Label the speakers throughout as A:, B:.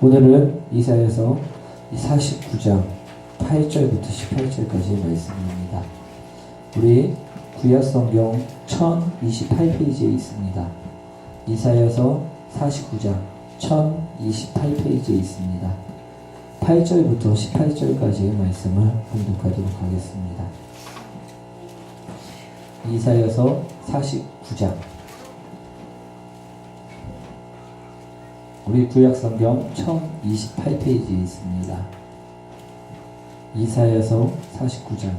A: 오늘은 이사에서 49장 8절부터 18절까지의 말씀입니다. 우리 구약성경 1028페이지에 있습니다. 이사여서 49장 1028페이지에 있습니다. 8절부터 18절까지의 말씀을 공독하도록 하겠습니다. 이사여서 49장 우리 구약성경 1028페이지에 있습니다. 이사여서 49장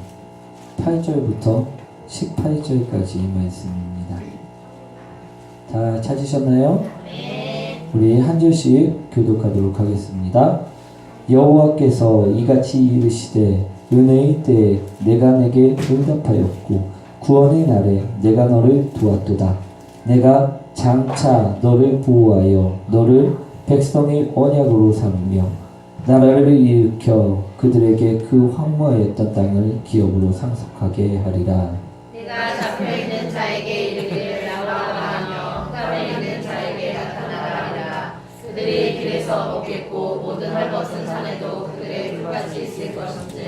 A: 8절부터 18절까지의 말씀입니다. 다 찾으셨나요? 우리 한 절씩 교독하도록 하겠습니다. 여호와께서 이같이 이르시되 은혜의 때에 내가 내게 응답하였고 구원의 날에 내가 너를 도왔도다. 내가 장차 너를 보호하여 너를 백성의 언약으로 삼으며 나라를 일으켜 그들에게 그 황무하였던 땅을 기업으로 상속하게 하리라.
B: 내가 잡혀 있는 자에게 이르기를 나오라고 하며 흑암에 있는 자에게 나타나라 그들이 길에서 먹겠고 모든 헐벗은 산에도 그들의 불같이 있을 것인즉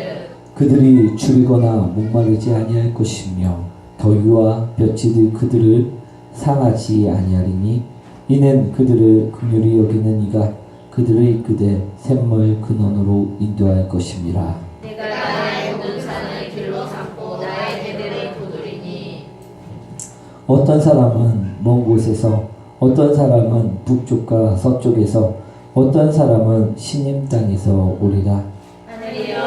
A: 그들이 줄이거나 목마르지 아니할 것이며 더위와 볕이 그들을 상하지 아니하리니 이는 그들을 긍휼히 여기는 이가 그들을 이끄되 샘물 근원으로 인도할 것임이라
B: 내가 나의 모든 산을 길로 삼고 나의 대들을 두드리니.
A: 어떤 사람은 먼 곳에서 어떤 사람은 북쪽과 서쪽에서 어떤 사람은 시님 땅에서 오리라.
B: 하늘이여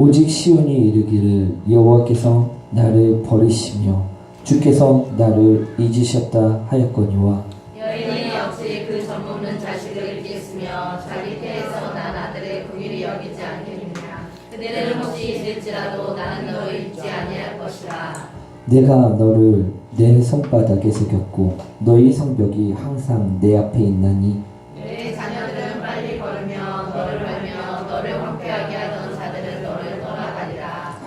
A: 오직 시온이 이르기를 여호와께서 나를 버리시며 주께서 나를 잊으셨다 하였거니와
B: 여인이 역시 그 젖먹는 자식을 잊겠으며 자기 태에서 난 아들의 긍휼히 여기지 않겠느냐? 그들은 혹시 잊을지라도 나는 너를 잊지 아니할 것이라.
A: 내가 너를 내 손바닥에 새겼고 너희 성벽이 항상 내 앞에 있나니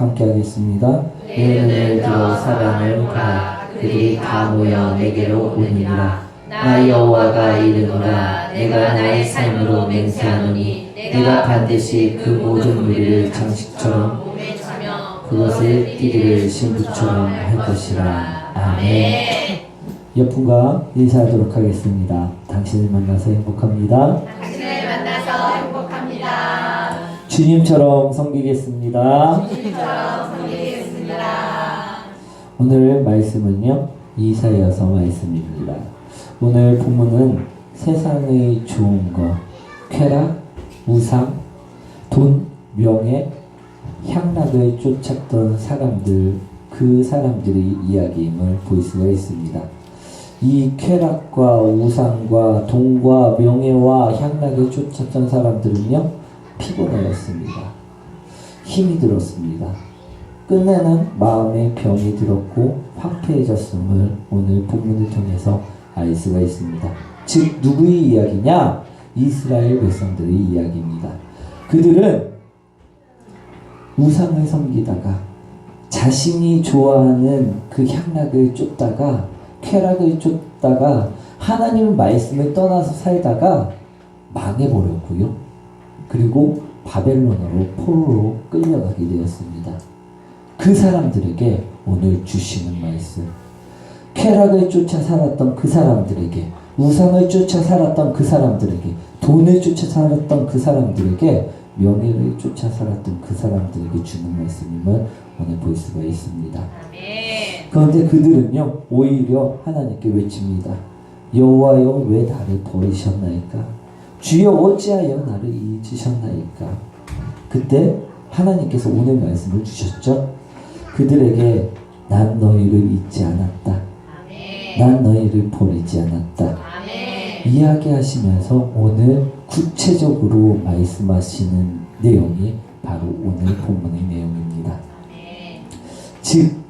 A: 함께 하겠습니다. 내 눈을 들어 사랑을 가라 그들이 다 모여 내게로 오니라 나 여호와가 이르노라 내가 나의 삶으로 맹세하노니 내가 반드시 그 모든 무리를 장식처럼
B: 몸에 차며
A: 그것을 띠기를 신부처럼 할 것이라 아멘 옆분과 인사하도록 하겠습니다. 당신을 만나서 행복합니다.
B: 당신을
A: 주님처럼 섬기겠습니다.
B: 주님처럼 섬기겠습니다
A: 오늘 말씀은요 이사여서 말씀입니다. 오늘 본문은 세상의 좋은 것, 쾌락, 우상, 돈, 명예, 향락을 쫓았던 사람들 그 사람들의 이야기임을 볼 수가 있습니다. 이 쾌락과 우상과 돈과 명예와 향락을 쫓았던 사람들은요 피곤하였습니다. 힘이 들었습니다. 끝내는 마음의 병이 들었고 황폐해졌음을 오늘 본문을 통해서 알 수가 있습니다. 즉 누구의 이야기냐? 이스라엘 백성들의 이야기입니다. 그들은 우상을 섬기다가 자신이 좋아하는 그 향락을 쫓다가 쾌락을 쫓다가 하나님의 말씀을 떠나서 살다가 망해버렸고요. 그리고 바벨론으로 포로로 끌려가게 되었습니다. 그 사람들에게 오늘 주시는 말씀. 쾌락을 쫓아 살았던 그 사람들에게, 우상을 쫓아 살았던 그 사람들에게, 돈을 쫓아 살았던 그 사람들에게, 명예를 쫓아 살았던 그 사람들에게 주는 말씀임을 오늘 볼 수가 있습니다. 그런데 그들은요 오히려 하나님께 외칩니다. 여호와여 왜 나를 버리셨나이까? 주여 어찌하여 나를 잊으셨나이까? 그때 하나님께서 오늘 말씀을 주셨죠. 그들에게 난 너희를 잊지 않았다. 난 너희를 버리지 않았다. 이야기하시면서 오늘 구체적으로 말씀하시는 내용이 바로 오늘 본문의 내용입니다. 즉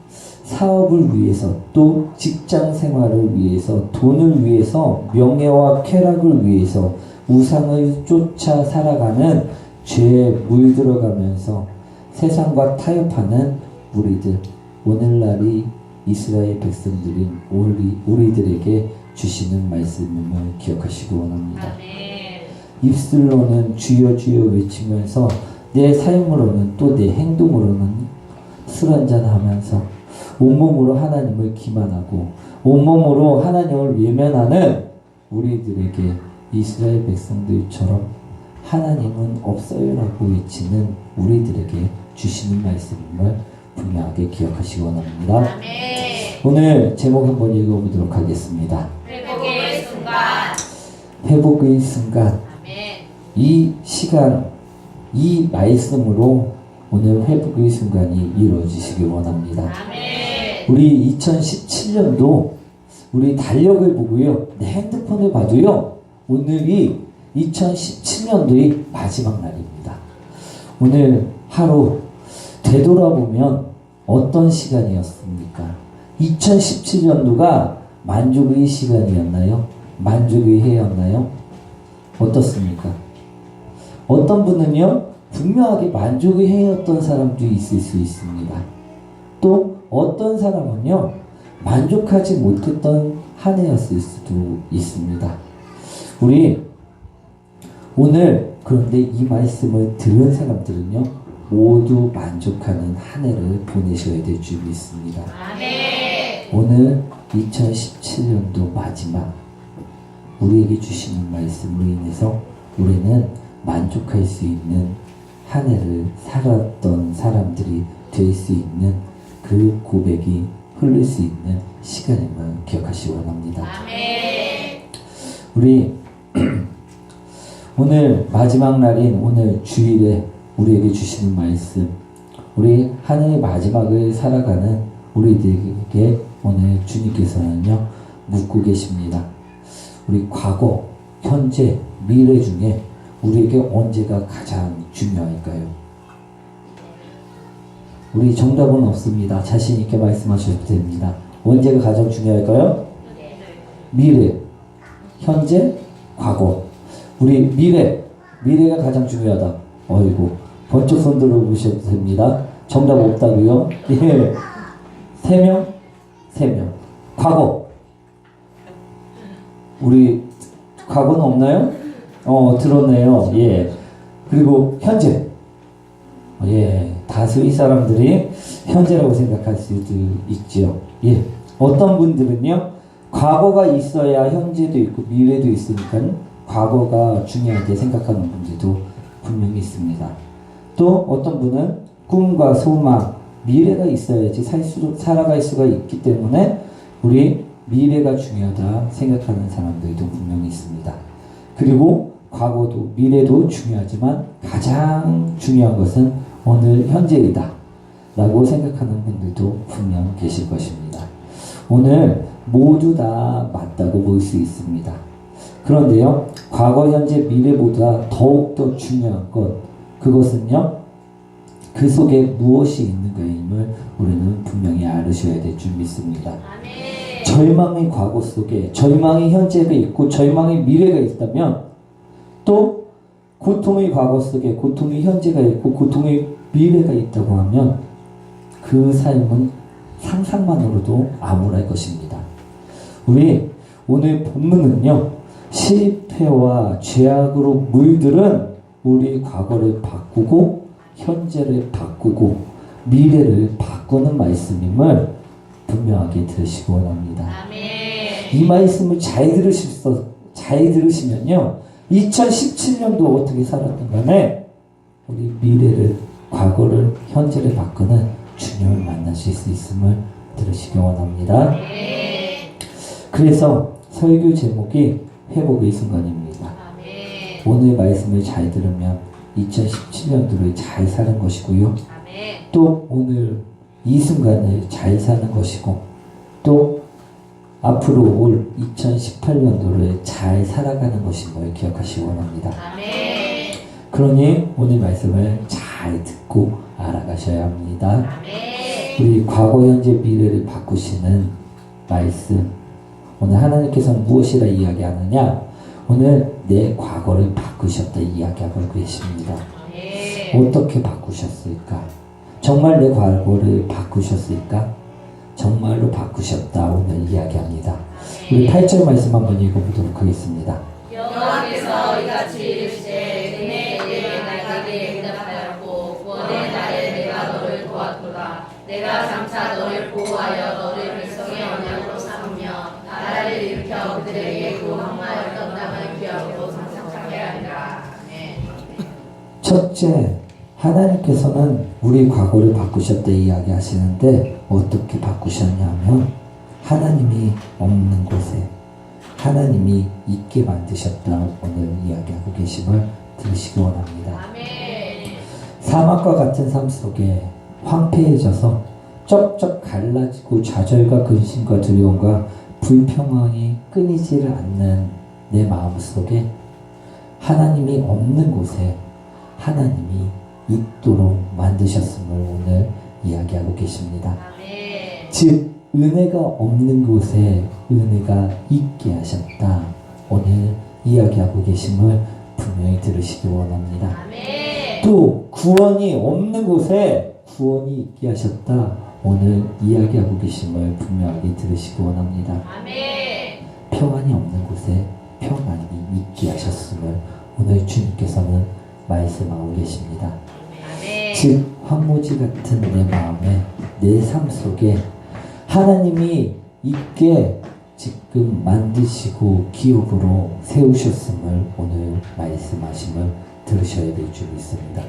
A: 사업을 위해서 또 직장 생활을 위해서 돈을 위해서 명예와 쾌락을 위해서 우상을 쫓아 살아가는 죄에 물들어가면서 세상과 타협하는 우리들 오늘날이 이스라엘 백성들인 우리, 우리들에게 주시는 말씀임을 기억하시기 원합니다.
B: 아멘.
A: 입술로는 주여 주여 외치면서 내 삶으로는 또 내 행동으로는 술 한잔 하면서 온몸으로 하나님을 기만하고 온몸으로 하나님을 외면하는 우리들에게 이스라엘 백성들처럼 하나님은 없어요라고 외치는 우리들에게 주시는 말씀임을 분명하게 기억하시기 원합니다. 오늘 제목 한번 읽어보도록 하겠습니다.
B: 회복의 순간.
A: 회복의 순간. 이 시간, 이 말씀으로 오늘 회복의 순간이 이루어지시길 원합니다.
B: 아멘.
A: 우리 2017년도 우리 달력을 보고요, 내 핸드폰을 봐도요, 오늘이 2017년도의 마지막 날입니다. 오늘 하루 되돌아보면 어떤 시간이었습니까? 2017년도가 만족의 시간이었나요? 만족의 해였나요? 어떻습니까? 어떤 분은요, 분명하게 만족의 해였던 사람도 있을 수 있습니다. 또 어떤 사람은요, 만족하지 못했던 한 해였을 수도 있습니다. 우리 오늘 그런데 이 말씀을 들은 사람들은요, 모두 만족하는 한 해를 보내셔야 될 줄 믿습니다.
B: 아멘.
A: 오늘 2017년도 마지막 우리에게 주시는 말씀으로 인해서 우리는 만족할 수 있는 한 해를 살았던 사람들이 될 수 있는 그 고백이 흐를 수 있는 시간임을 기억하시기 원합니다.
B: 아멘.
A: 우리 오늘 마지막 날인 오늘 주일에 우리에게 주시는 말씀 우리 한 해의 마지막을 살아가는 우리들에게 오늘 주님께서는요 묻고 계십니다. 우리 과거, 현재, 미래 중에 우리에게 언제가 가장 중요할까요? 우리 정답은 없습니다. 자신 있게 말씀하셔도 됩니다. 언제가 가장 중요할까요? 미래, 현재, 과거. 우리 미래, 미래가 가장 중요하다. 어이구, 번쩍 손 들어보셔도 됩니다. 정답 없다고요? 예. 세 명, 세 명. 과거. 우리 과거는 없나요? 어, 들었네요. 예. 그리고 현재. 예. 다수의 사람들이 현재라고 생각할 수도 있죠. 예. 어떤 분들은요, 과거가 있어야 현재도 있고 미래도 있으니까 과거가 중요하게 생각하는 분들도 분명히 있습니다. 또 어떤 분은 꿈과 소망, 미래가 있어야지 살 수, 살아갈 수가 있기 때문에 우리 미래가 중요하다 생각하는 사람들도 분명히 있습니다. 그리고 과거도 미래도 중요하지만 가장 중요한 것은 오늘 현재이다 라고 생각하는 분들도 분명 계실 것입니다. 오늘 모두 다 맞다고 볼 수 있습니다. 그런데요, 과거, 현재, 미래보다 더욱더 중요한 것, 그것은요, 그 속에 무엇이 있는가임을 우리는 분명히 알으셔야 될 줄 믿습니다.
B: 아멘.
A: 절망의 과거 속에 절망의 현재가 있고 절망의 미래가 있다면 또 고통의 과거 속에 고통의 현재가 있고 고통의 미래가 있다고 하면 그 삶은 상상만으로도 암울할 것입니다. 우리 오늘 본문은요 실패와 죄악으로 물들은 우리 과거를 바꾸고 현재를 바꾸고 미래를 바꾸는 말씀임을 분명하게 들으시기 원합니다.
B: 아멘.
A: 이 말씀을 잘 들으실 잘 들으시면요 2017년도 어떻게 살았든 간에 우리 미래를 과거를 현재를 바꾸는 주님을 만나실 수 있음을 들으시기 원합니다. 그래서 설교 제목이 회복의 순간입니다.
B: 아멘.
A: 오늘 말씀을 잘 들으면 2017년도를 잘 사는 것이고요.
B: 아멘.
A: 또 오늘 이 순간을 잘 사는 것이고 또 앞으로 올 2018년도를 잘 살아가는 것임을 기억하시기 원합니다.
B: 아멘.
A: 그러니 오늘 말씀을 잘 듣고 알아가셔야 합니다.
B: 아멘.
A: 우리 과거, 현재, 미래를 바꾸시는 말씀. 오늘 하나님께서 무엇이라 이야기하느냐? 오늘 내 과거를 바꾸셨다 이야기하고 계십니다. 어떻게 바꾸셨을까? 정말 내 과거를 바꾸셨을까? 정말로 바꾸셨다 오늘 이야기합니다. 우리 8절 말씀 한번 읽어보도록 하겠습니다.
B: 여호와께서 이같이 이르시되 내 내게 나에게 응답하였고 구원의 날에 내가 너를 도왔도다 내가 장차 너를 보호하여
A: 첫째, 하나님께서는 우리 과거를 바꾸셨다 이야기하시는데 어떻게 바꾸셨냐면 하나님이 없는 곳에 하나님이 있게 만드셨다 오늘 이야기하고 계심을 들으시기 원합니다. 사막과 같은 삶 속에 황폐해져서 쩍쩍 갈라지고 좌절과 근심과 두려움과 불평안이 끊이지를 않는 내 마음 속에 하나님이 없는 곳에 하나님이 있도록 만드셨음을 오늘 이야기하고 계십니다.
B: 아멘
A: 즉 은혜가 없는 곳에 은혜가 있게 하셨다. 오늘 이야기하고 계심을 분명히 들으시기 원합니다.
B: 아멘
A: 또 구원이 없는 곳에 구원이 있게 하셨다. 오늘 이야기하고 계심을 분명하게 들으시기 원합니다.
B: 아멘
A: 평안이 없는 곳에 평안이 있게 하셨음을 오늘 주님께서는 말씀하고 계십니다. 즉 황무지 같은 내 마음에 내 삶 속에 하나님이 있게 지금 만드시고 기업으로 세우셨음을 오늘 말씀하심을 들으셔야 될 줄 믿습니다.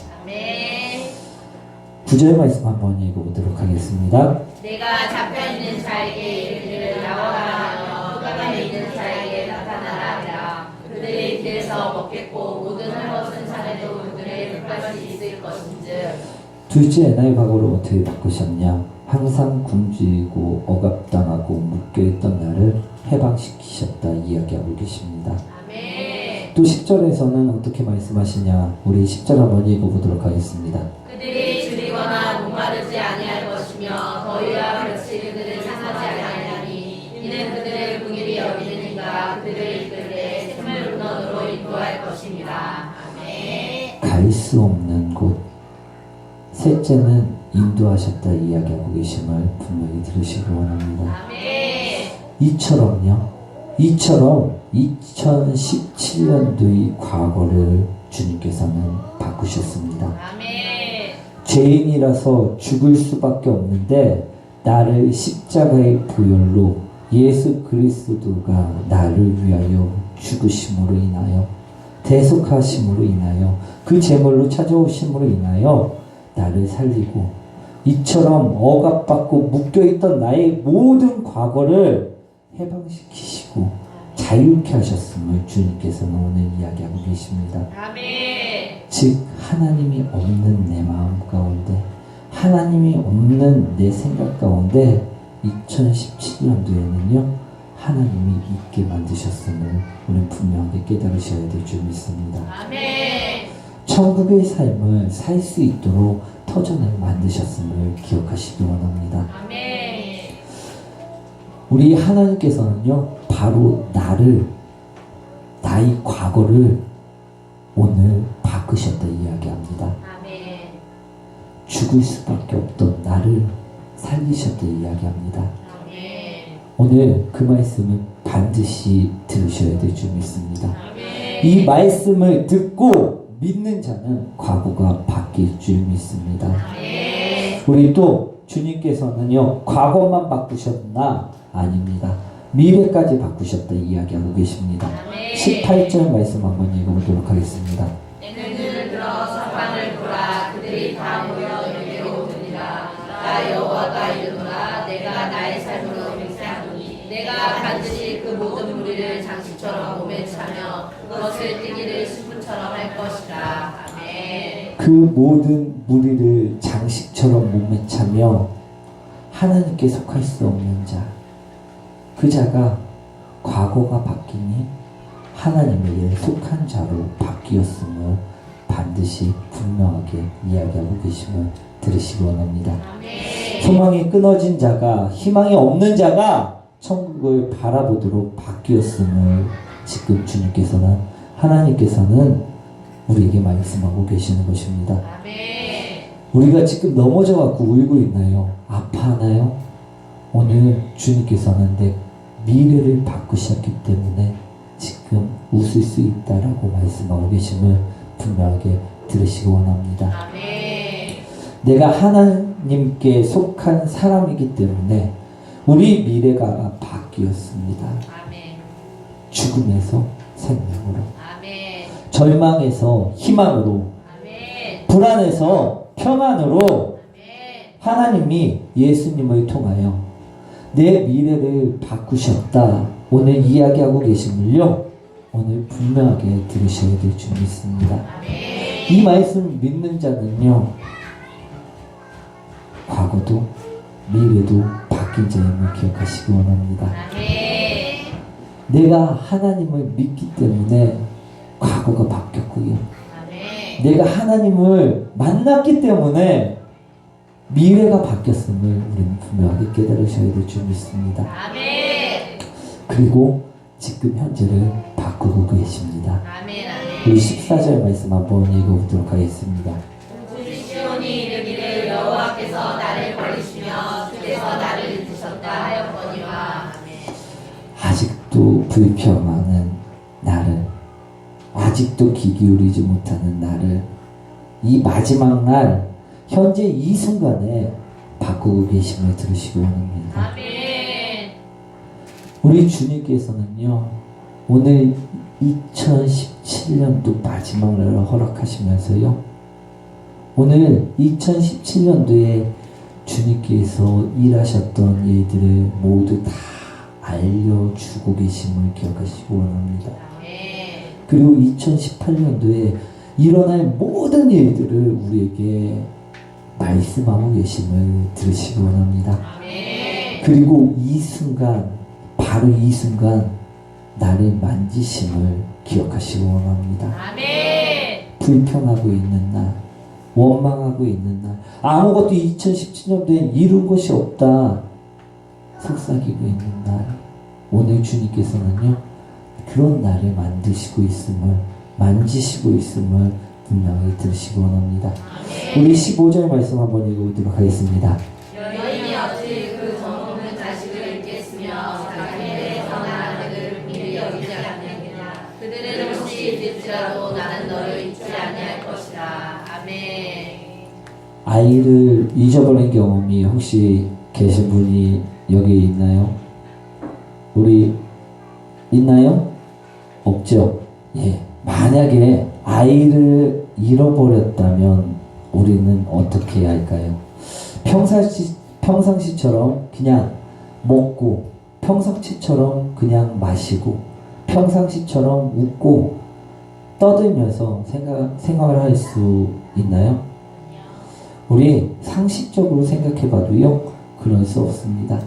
A: 구절 말씀 한번 읽어보도록 하겠습니다.
B: 내가 잡혀 있는 자에게 이르기를 나와라 그 가만히 있는 자에게 나타나라 하라 그들의 길에서 먹겠고
A: 둘째 나의 과거를 어떻게 바꾸셨냐? 항상 굶주리고 억압당하고 묶여있던 나를 해방시키셨다 이야기하고 계십니다.
B: 아멘
A: 또 10절에서는 어떻게 말씀하시냐? 우리 10절 한번 읽어보도록 하겠습니다.
B: 그들이 줄이거나 목마르지 아니할 것이며 더위와 볕이 그들을 상하지 아니하니 이는 그들의 궁일이 여기니까 그들을 이끌 때 샘물 문헌으로 인도할 것입니다 아멘
A: 갈수 없는 곳. 셋째는 인도하셨다 이야기하고 계심을 분명히 들으시기 원합니다. 이처럼요. 이처럼 2017년도의 과거를 주님께서는 바꾸셨습니다. 죄인이라서 죽을 수밖에 없는데 나를 십자가의 보혈로 예수 그리스도가 나를 위하여 죽으심으로 인하여 대속하심으로 인하여 그 제물로 찾아오심으로 인하여 나를 살리고 이처럼 억압받고 묶여있던 나의 모든 과거를 해방시키시고 자유케 하셨음을 주님께서는 오늘 이야기하고 계십니다.
B: 아멘
A: 즉 하나님이 없는 내 마음 가운데 하나님이 없는 내 생각 가운데 2017년도에는요 하나님이 있게 만드셨음을 우리는 분명하게 깨달으셔야 될 줄 믿습니다.
B: 아멘
A: 천국의 삶을 살 수 있도록 터전을 만드셨음을 기억하시기 원합니다.
B: 아멘
A: 우리 하나님께서는요 바로 나를 나의 과거를 오늘 바꾸셨다 이야기합니다.
B: 아멘
A: 죽을 수밖에 없던 나를 살리셨다 이야기합니다.
B: 아멘
A: 오늘 그 말씀을 반드시 들으셔야 될 줄 믿습니다.
B: 아멘
A: 이 말씀을 듣고 믿는 자는 과거가 바뀔 줄 믿습니다.
B: 아멘
A: 우리 또 주님께서는요 과거만 바꾸셨나 아닙니다. 미래까지 바꾸셨다 이야기하고 계십니다.
B: 아멘
A: 18절 말씀 한번 읽어보도록 하겠습니다.
B: 내는 눈을 들어 사방을 보라 그들이 다 모여 내게로 오느니라 나 여호와가 이르노라 내가 나의 삶으로 맹세하노니 내가 반드시 그 모든 무리를 장식처럼 몸에 차며 그것을 뛰기를 신부처럼 할 것이다 아멘
A: 그 모든 무리를 장식처럼 몸에 차며 하나님께 속할 수 없는 자, 그 자가 과거가 바뀌니 하나님에게 속한 자로 바뀌었음을 반드시 분명하게 이야기하고 계심을 들으시기 원합니다. 소망이 끊어진 자가 희망이 없는 자가 천국을 바라보도록 바뀌었음을 지금 주님께서는 하나님께서는 우리에게 말씀하고 계시는 것입니다.
B: 아멘
A: 우리가 지금 넘어져 갖고 울고 있나요? 아파하나요? 오늘 주님께서는 내 미래를 바꾸셨기 때문에 지금 웃을 수 있다라고 말씀하고 계심을 분명하게 들으시기 원합니다.
B: 아멘.
A: 내가 하나님께 속한 사람이기 때문에 우리 미래가 바뀌었습니다.
B: 아멘.
A: 죽음에서 생명으로. 절망에서 희망으로,
B: 아멘.
A: 불안에서 평안으로
B: 아멘.
A: 하나님이 예수님을 통하여 내 미래를 바꾸셨다. 오늘 이야기하고 계심을요. 오늘 분명하게 들으셔야 될 줄 믿습니다.
B: 아멘.
A: 이 말씀 믿는 자는요. 과거도 미래도 바뀐 자임을 기억하시기 원합니다.
B: 아멘.
A: 내가 하나님을 믿기 때문에 과거가 바뀌었고요. 내가 하나님을 만났기 때문에 미래가 바뀌었음을 우리는 분명하게 깨달으셔야 될 줄 믿습니다.
B: 아멘.
A: 그리고 지금 현재를 바꾸고 계십니다.
B: 아멘.
A: 우리
B: 아멘.
A: 14절 말씀 한번 읽어보도록 하겠습니다.
B: 시온이 이르기를 여호와께서 나를 버리시며 주께서 나를 잊으셨다 하였거니와.
A: 아직도 불평하는 아직도 귀 기울이지 못하는 나를, 이 마지막 날, 현재 이 순간에 바꾸고 계심을 들으시기 원합니다.
B: 아멘.
A: 우리 주님께서는요, 오늘 2017년도 마지막 날을 허락하시면서요, 오늘 2017년도에 주님께서 일하셨던 일들을 모두 다 알려주고 계심을 기억하시기 원합니다.
B: 아멘.
A: 그리고 2018년도에 일어날 모든 일들을 우리에게 말씀하고 계심을 들으시기 원합니다. 그리고 이 순간, 바로 이 순간, 나를 만지심을 기억하시기 원합니다. 불평하고 있는 날, 원망하고 있는 날, 아무것도 2017년도에 이룬 것이 없다. 속삭이고 있는 날, 오늘 주님께서는요, 그런 날을 만드시고 있음을, 만지시고 있음을 분명히 들으시기 원합니다. 우리 15절 말씀 한번 읽어보도록 하겠습니다.
B: 여인이 어찌 그 정없는 자식을 잊겠으며 자기네의 선한 아들을 미리 여기지 않느냐 그들은 혹시 잊을지라도 나는 너를 잊지 아니할 것이라 아멘
A: 아이를 잊어버린 경험이 혹시 계신 분이 여기 있나요? 우리 있나요? 없죠? 예. 만약에 아이를 잃어버렸다면 우리는 어떻게 해야 할까요? 평상시, 평상시처럼 그냥 먹고, 평상시처럼 그냥 마시고, 평상시처럼 웃고, 떠들면서 생각, 생각을 할 수 있나요? 우리 상식적으로 생각해 봐도요, 그럴 수 없습니다.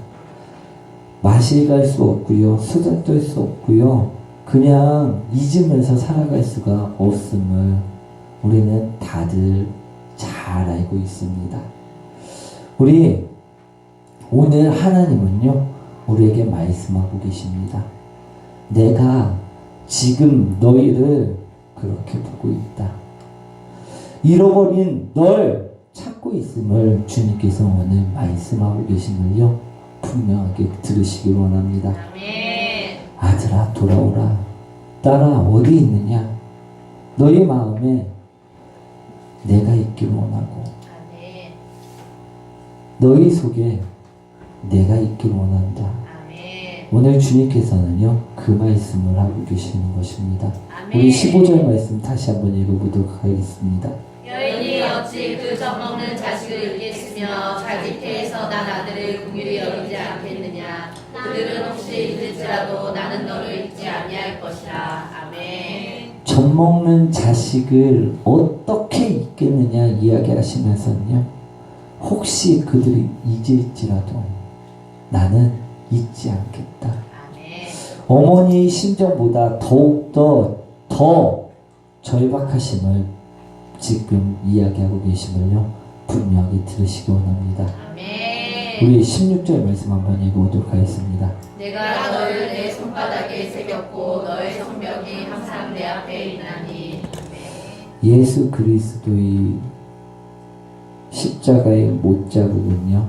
A: 마실 갈수 없고요, 수다 떨수 없고요, 그냥 잊으면서 살아갈 수가 없음을 우리는 다들 잘 알고 있습니다. 우리 오늘 하나님은요, 우리에게 말씀하고 계십니다. 내가 지금 너희를 그렇게 보고 있다. 잃어버린 널 찾고 있음을 주님께서 오늘 말씀하고 계심을요 분명하게 들으시기 원합니다.
B: 아멘
A: 아들아 돌아오라. 딸아 어디 있느냐? 너희 마음에 내가 있기를 원하고
B: 아멘
A: 너희 속에 내가 있기를 원한다.
B: 아멘
A: 오늘 주님께서는요 그 말씀을 하고 계시는 것입니다.
B: 아멘
A: 우리 15절 말씀 다시 한번 읽어보도록 하겠습니다.
B: 여인이 어찌 그 정없는 자식을 잊겠으며 자기 태에서 난 아들을 긍휼히 여기지 않겠느냐 그들은 잊을지라도 나는 너를 잊지 아니할 것이라 아멘
A: 젖 먹는 자식을 어떻게 잊겠느냐 이야기하시면서는요. 혹시 그들이 잊을지라도 나는 잊지 않겠다.
B: 아멘
A: 어머니의 심정보다 더욱더 더 절박하심을 지금 이야기하고 계심을요. 분명히 들으시기 원합니다.
B: 아멘
A: 우리 16절 말씀 한번 읽어보도록 하겠습니다.
B: 내가 너를 내 손바닥에 새겼고 너의 성벽이 항상 내 앞에 있나니
A: 예수 그리스도의 십자가의 못자국은요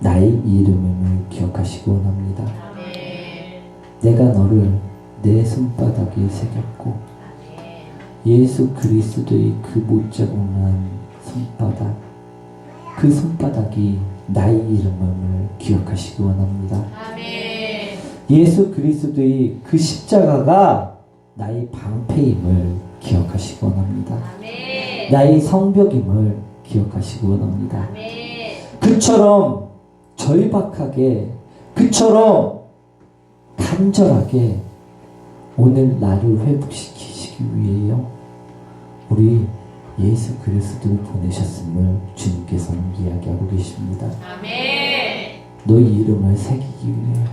A: 나의 이름을 기억하시기 원합니다.
B: 아멘.
A: 내가 너를 내 손바닥에 새겼고
B: 아멘.
A: 예수 그리스도의 그 못자국난 손바닥 그 손바닥이 나의 이름을 기억하시기 원합니다.
B: 아멘.
A: 예수 그리스도의 그 십자가가 나의 방패임을 기억하시기 원합니다.
B: 아멘.
A: 나의 성벽임을 기억하시기 원합니다.
B: 아멘.
A: 그처럼 절박하게 그처럼 간절하게 오늘 나를 회복시키시기 위해요. 우리 예수 그리스도를 보내셨음을 주님께서는 이야기하고 계십니다.
B: 아멘.
A: 너희 이름을 새기기 위해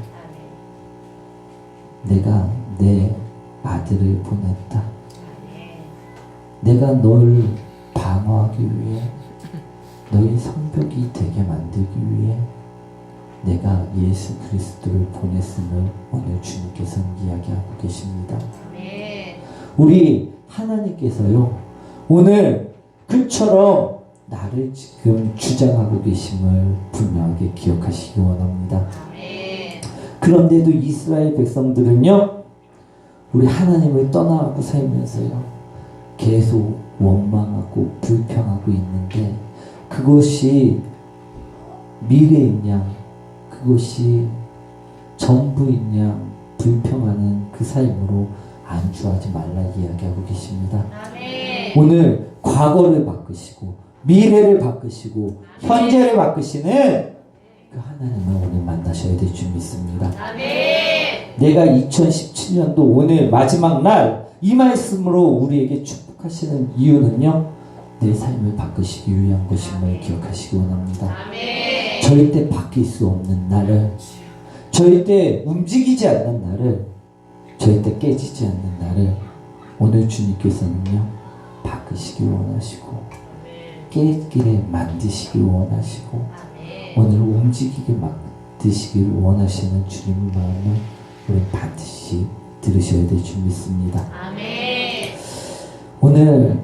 A: 내가 내 아들을 보냈다.
B: 아멘.
A: 내가 너를 방어하기 위해 너희 성벽이 되게 만들기 위해 내가 예수 그리스도를 보냈음을 오늘 주님께서는 이야기하고 계십니다.
B: 아멘.
A: 우리 하나님께서요 오늘 그처럼 나를 지금 주장하고 계심을 분명하게 기억하시기 원합니다. 그런데도 이스라엘 백성들은요, 우리 하나님을 떠나고 살면서요, 계속 원망하고 불평하고 있는데, 그것이 미래인 양, 그것이 전부인 양, 불평하는 그 삶으로 안주하지 말라 이야기하고 계십니다.
B: 아멘.
A: 오늘 과거를 바꾸시고, 미래를 바꾸시고, 현재를 바꾸시는 그 하나님을 오늘 만나셔야 될 줄 믿습니다. 내가 2017년도 오늘 마지막 날 이 말씀으로 우리에게 축복하시는 이유는요. 내 삶을 바꾸시기 위한 것임을 기억하시기 원합니다. 절대 바뀔 수 없는 나를 절대 움직이지 않는 나를 절대 깨지지 않는 나를 오늘 주님께서는요. 바꾸시기 원하시고 깨기를 만드시기 원하시고. 오늘 움직이게 만드시기를 원하시는 주님의 마음을 우리 반드시 들으셔야 될 줄 믿습니다. 오늘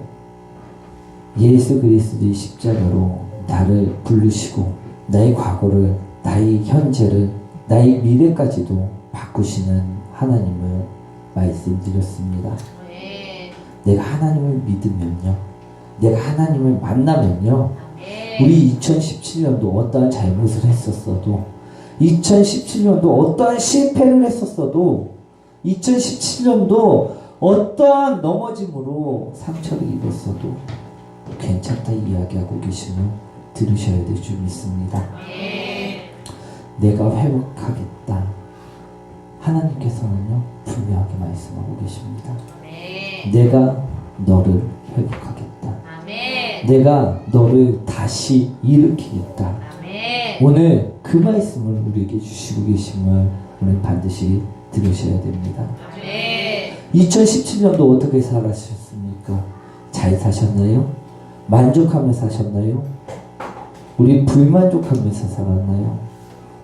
A: 예수 그리스도의 십자가로 나를 부르시고 나의 과거를 나의 현재를 나의 미래까지도 바꾸시는 하나님을 말씀드렸습니다. 내가 하나님을 믿으면요. 내가 하나님을 만나면요. 우리 2017년도 어떠한 잘못을 했었어도 2017년도 어떠한 실패를 했었어도 2017년도 어떠한 넘어짐으로 상처를 입었어도 괜찮다 이야기하고 계시면 들으셔야 될 줄 믿습니다. 내가 회복하겠다. 하나님께서는요 분명하게 말씀하고 계십니다. 내가 너를 회복하겠다.
B: 아멘.
A: 내가 너를 다시 일으키겠다.
B: 아멘.
A: 오늘 그 말씀을 우리에게 주시고 계심을 오늘 반드시 들으셔야 됩니다.
B: 아멘.
A: 2017년도 어떻게 살았습니까? 잘 사셨나요? 만족하며 사셨나요? 우리 불만족하면서 살았나요?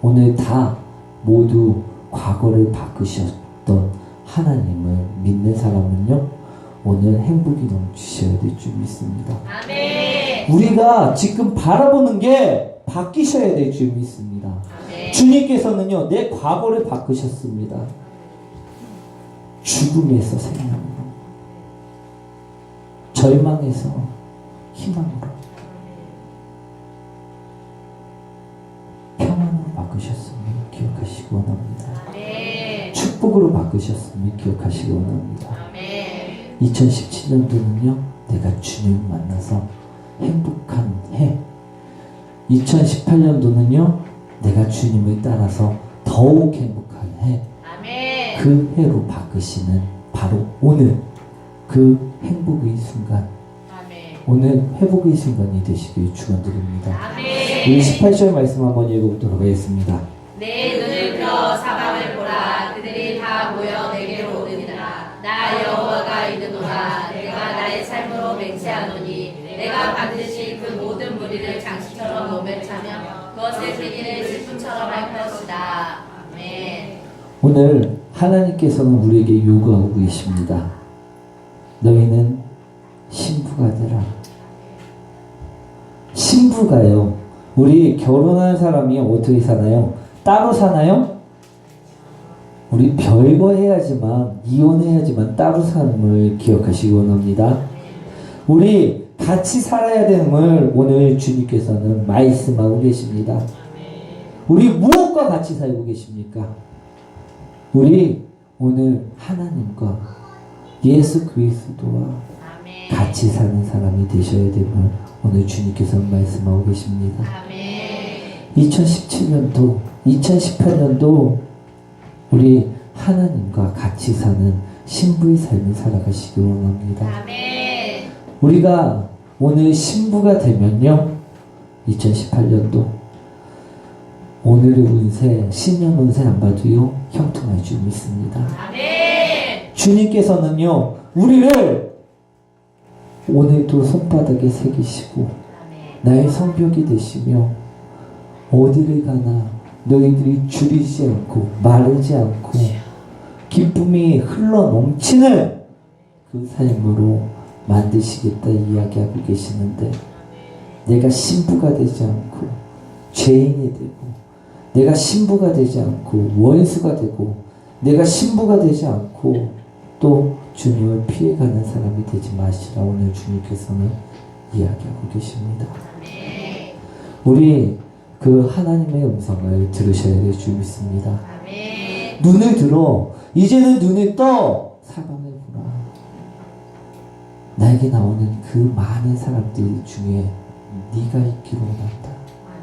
A: 오늘 다 모두 과거를 바꾸셨던 하나님을 믿는 사람은요, 오늘 행복이 넘치셔야 될 줄 믿습니다.
B: 아멘.
A: 우리가 지금 바라보는 게 바뀌셔야 될 줄 믿습니다.
B: 아멘.
A: 주님께서는요, 내 과거를 바꾸셨습니다. 죽음에서 생명으로, 절망에서 희망으로, 평안으로 바꾸셨음을 기억하시기 원합니다. 축복으로 바꾸셨음을 기억하시기 원합니다.
B: 아멘.
A: 2017년도는요, 내가 주님을 만나서 행복한 해. 2018년도는요, 내가 주님을 따라서 더욱 행복한 해.
B: 아멘.
A: 그 해로 바꾸시는 바로 오늘 그 행복의 순간,
B: 아멘.
A: 오늘 회복의 순간이 되시길 축원드립니다. 우리
B: 아멘.
A: 18절 말씀 한번 읽어보도록 하겠습니다.
B: 내
A: 오늘 하나님께서는 우리에게 요구하고 계십니다. 너희는 신부가 되라. 신 신부가요. 우리 결혼한 사람이 어떻게 사나요? 따로 사나요? 우리 별거 해야지만 이혼해야지만 따로 삶을 기억하시기 원합니다. 우리 같이 살아야 되는 걸 오늘 주님께서는 말씀하고 계십니다. 우리 무엇과 같이 살고 계십니까? 우리 오늘 하나님과 예수 그리스도와
B: 아멘.
A: 같이 사는 사람이 되셔야 됨을 오늘 주님께서 말씀하고 계십니다.
B: 아멘.
A: 2017년도, 2018년도 우리 하나님과 같이 사는 신부의 삶을 살아가시기 원합니다.
B: 아멘.
A: 우리가 오늘 신부가 되면요, 2018년도 오늘의 운세, 신년 운세 안 봐도요, 형통할 줄 믿습니다.
B: 아멘.
A: 주님께서는요, 우리를 오늘도 손바닥에 새기시고
B: 아멘.
A: 나의 성벽이 되시며 어디를 가나 너희들이 줄이지 않고 마르지 않고 기쁨이 흘러 넘치는 그 삶으로 만드시겠다 이야기하고 계시는데 내가 신부가 되지 않고 죄인이 되고 내가 신부가 되지 않고 원수가 되고 내가 신부가 되지 않고 또 주님을 피해가는 사람이 되지 마시라 오늘 주님께서는 이야기하고 계십니다. 우리 그 하나님의 음성을 들으셔야 될 줄 믿습니다. 눈을 들어 이제는 눈을 떠 사방을 보라. 나에게 나오는 그 많은 사람들 중에 네가 있기를 원한다.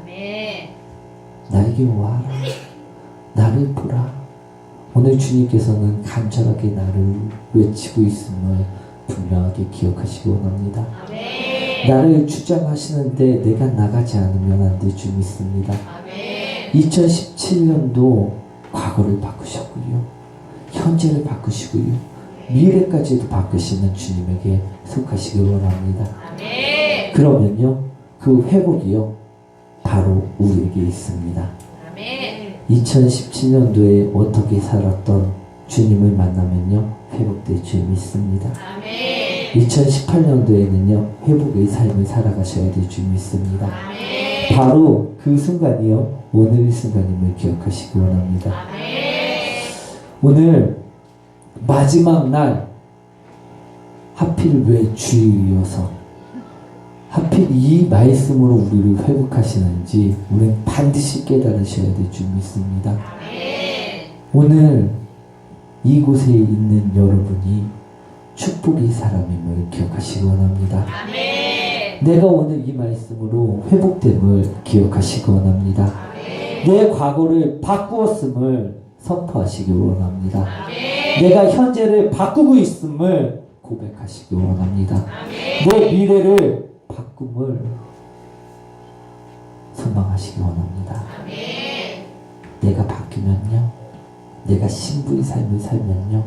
B: 아멘.
A: 나에게 와라. 나를 보라. 오늘 주님께서는 간절하게 나를 외치고 있음을 분명하게 기억하시기 원합니다.
B: 아멘.
A: 나를 주장하시는데 내가 나가지 않으면 안 될 줄 믿습니다.
B: 아멘.
A: 2017년도 과거를 바꾸셨고요. 현재를 바꾸시고요. 미래까지도 바꾸시는 주님에게 속하시기 원합니다.
B: 아멘.
A: 그러면요. 그 회복이요. 바로 우리에게 있습니다.
B: 아멘.
A: 2017년도에 어떻게 살았던 주님을 만나면요. 회복될 줄 믿습니다.
B: 아멘.
A: 2018년도에는요. 회복의 삶을 살아가셔야 될 줄 믿습니다.
B: 아멘.
A: 바로 그 순간이요. 오늘의 순간임을 기억하시기 원합니다.
B: 아멘.
A: 오늘 마지막 날 하필 왜 주일이어서 하필 이 말씀으로 우리를 회복하시는지 우리는 반드시 깨달으셔야 될 줄 믿습니다. 오늘 이곳에 있는 여러분이 축복의 사람임을 기억하시기 원합니다. 내가 오늘 이 말씀으로 회복됨을 기억하시기 원합니다. 내 과거를 바꾸었음을 선포하시기 원합니다. 내가 현재를 바꾸고 있음을 고백하시기 원합니다. 내 미래를 바꿈을 소망하시기 원합니다. 내가 바뀌면요. 내가 신부의 삶을 살면요.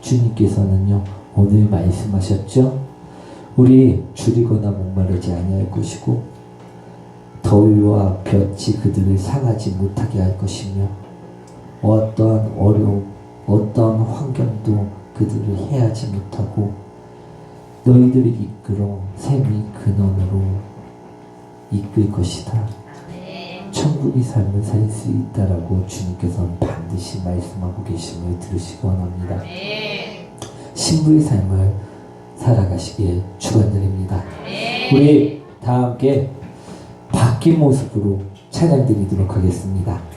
A: 주님께서는요. 오늘 말씀하셨죠. 우리 줄이거나 목마르지 아니할 것이고 더위와 볕이 그들을 상하지 못하게 할 것이며 어떠한 어려움, 어떠한 환경도 그들을 해하지 못하고 너희들을 이끌어 샘이 근원으로 이끌 것이다. 천국의 삶을 살 수 있다라고 주님께서는 반드시 말씀하고 계심을 들으시기 원합니다. 신부의 삶을 살아가시길 축원드립니다. 우리 다 함께 바뀐 모습으로 찬양 드리도록 하겠습니다.